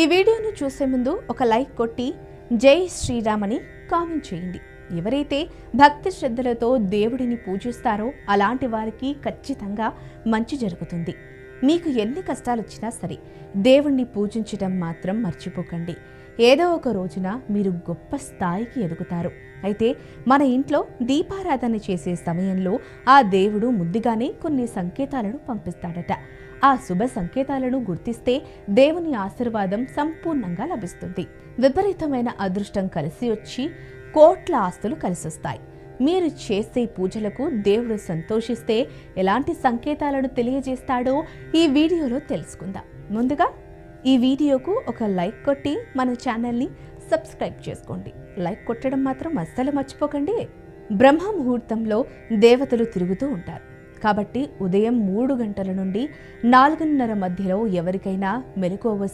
ఈ వీడియోను చూసే ముందు ఒక లైక్ కొట్టి జై శ్రీరామ్ అని కామెంట్ చేయండి. ఎవరైతే భక్తి శ్రద్ధలతో దేవుడిని పూజిస్తారో అలాంటి వారికి ఖచ్చితంగా మంచి జరుగుతుంది. మీకు ఎన్ని కష్టాలు వచ్చినా సరే దేవుణ్ణి పూజించటం మాత్రం మర్చిపోకండి. ఏదో ఒక రోజున మీరు గొప్ప స్థాయికి ఎదుగుతారు. అయితే మన ఇంట్లో దీపారాధన చేసే సమయంలో ఆ దేవుడు ముందుగానే కొన్ని సంకేతాలను పంపిస్తాడట. ఆ శుభ సంకేతాలను గుర్తిస్తే దేవుని ఆశీర్వాదం సంపూర్ణంగా లభిస్తుంది. విపరీతమైన అదృష్టం కలిసి వచ్చి కోట్ల ఆస్తులు కలిసొస్తాయి. మీరు చేసే పూజలకు దేవుడు సంతోషిస్తే ఎలాంటి సంకేతాలను తెలియజేస్తాడో ఈ వీడియోలో తెలుసుకుందాం. ముందుగా ఈ వీడియోకు ఒక లైక్ కొట్టి మన ఛానల్ని సబ్స్క్రైబ్ చేసుకోండి. లైక్ కొట్టడం మాత్రం అస్సలు మర్చిపోకండి. బ్రహ్మ ముహూర్తంలో దేవతలు తిరుగుతూ ఉంటారు. కాబట్టి ఉదయం మూడు గంటల నుండి నాలుగున్నర మధ్యలో ఎవరికైనా మెలకువ వస్తే